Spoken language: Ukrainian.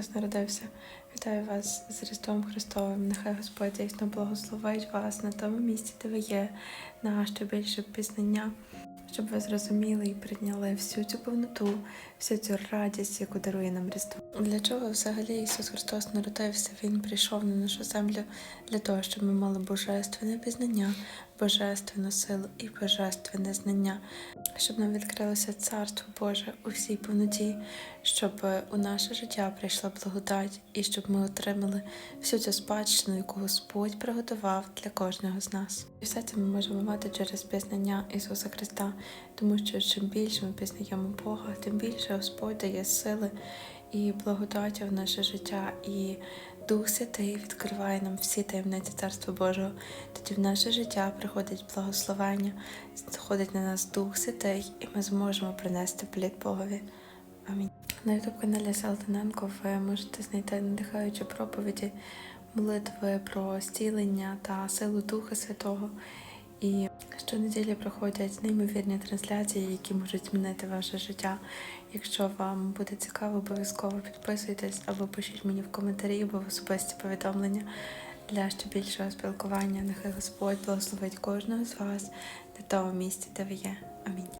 Христос народився. Вітаю вас з Різдвом Христовим. Нехай Господь дійсно благословить вас на тому місці, де ви є, на ще більше пізнання, щоб ви зрозуміли і прийняли всю цю повноту, всю цю радість, яку дарує нам Різдво. Для чого взагалі Ісус Христос народився? Він прийшов на нашу землю для того, щоб ми мали божественне пізнання, божественну силу і божественне знання, щоб нам відкрилося Царство Боже у всій повноті, щоб у наше життя прийшла благодать і щоб ми отримали всю цю спадщину, яку Господь приготував для кожного з нас. І все це ми можемо мати через пізнання Ісуса Христа, тому що чим більше ми пізнаємо Бога, тим більше Господь дає сили і благодаті в наше життя. І Дух Святий відкриває нам всі таємниці Царства Божого. Тоді в наше життя приходить благословення, заходить на нас Дух Святий, і ми зможемо принести плід Богові. Амінь. На ютуб каналі Салтаненко ви можете знайти надихаючі проповіді, молитви про зцілення та силу Духа Святого. І щонеділі проходять неймовірні трансляції, які можуть змінити ваше життя. Якщо вам буде цікаво, обов'язково підписуйтесь або пишіть мені в коментарі або в особисті повідомлення для ще більшого спілкування. Нехай Господь благословить кожного з вас на тому місці, де ви є. Амінь.